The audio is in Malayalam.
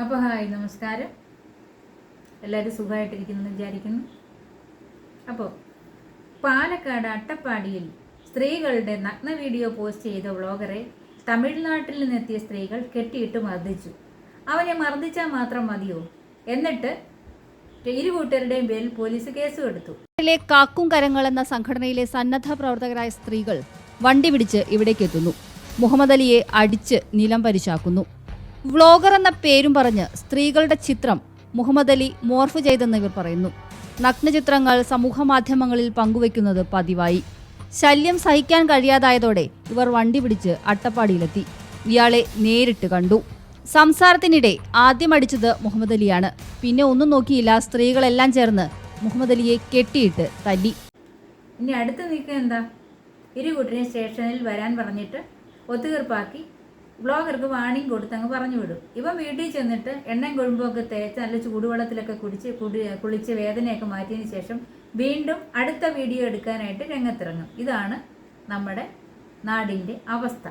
അപ്പോൾ ഹായ് നമസ്കാരം. എല്ലാവരും സുഖമായിട്ടിരിക്കുന്നു വിചാരിക്കുന്നു. അപ്പോൾ പാലക്കാട് അട്ടപ്പാടിയിൽ സ്ത്രീകളുടെ നഗ്ന വീഡിയോ പോസ്റ്റ് ചെയ്ത വ്ളോഗറെ തമിഴ്നാട്ടിൽ നിന്നെത്തിയ സ്ത്രീകൾ കെട്ടിയിട്ട് മർദ്ദിച്ചു. അവനെ മർദ്ദിച്ചാൽ മാത്രം മതിയോ? എന്നിട്ട് ഇരു പേരിൽ പോലീസ് കേസും എടുത്തു. ിലെ കാക്കും കരങ്ങൾ എന്ന സംഘടനയിലെ സന്നദ്ധ പ്രവർത്തകരായ സ്ത്രീകൾ വണ്ടി പിടിച്ച് ഇവിടേക്ക് എത്തുന്നു മുഹമ്മദ് അലിയെ അടിച്ച് നിലം പരിശാക്കുന്നു. വ്ളോഗർ എന്ന പേരും പറഞ്ഞ് സ്ത്രീകളുടെ ചിത്രം മുഹമ്മദ് അലി മോർഫ് ചെയ്തെന്ന് ഇവർ പറയുന്നു. നഗ്നചിത്രങ്ങൾ സമൂഹ മാധ്യമങ്ങളിൽ പങ്കുവയ്ക്കുന്നത് പതിവായി. ശല്യം സഹിക്കാൻ കഴിയാതായതോടെ ഇവർ വണ്ടി പിടിച്ച് അട്ടപ്പാടിയിലെത്തി. ഇയാളെ നേരിട്ട് കണ്ടു. സംസാരത്തിനിടെ ആദ്യം അടിച്ചത് മുഹമ്മദ് അലിയാണ്. പിന്നെ ഒന്നും നോക്കിയില്ല സ്ത്രീകളെല്ലാം ചേർന്ന് മുഹമ്മദ് അലിയെ കെട്ടിയിട്ട് തല്ലി. ഇനി അടുത്ത് നീക്കം എന്താ? ഇരു സ്റ്റേഷനിൽ വരാൻ പറഞ്ഞിട്ട് ഒത്തുതീർപ്പാക്കി ബ്ലോഗർക്ക് വാണിംഗ് കൊടുത്ത് അങ്ങ് പറഞ്ഞു വിടും. ഇവ വീട്ടിൽ ചെന്നിട്ട് എണ്ണയും കൊഴുമ്പൊക്കെ തേച്ച് നല്ല ചൂടുവെള്ളത്തിലൊക്കെ കുടിച്ച് കുടി കുളിച്ച് വേദനയൊക്കെ മാറ്റിയതിന് ശേഷം വീണ്ടും അടുത്ത വീഡിയോ എടുക്കാനായിട്ട് രംഗത്തിറങ്ങും. ഇതാണ് നമ്മുടെ നാടിന്റെ അവസ്ഥ.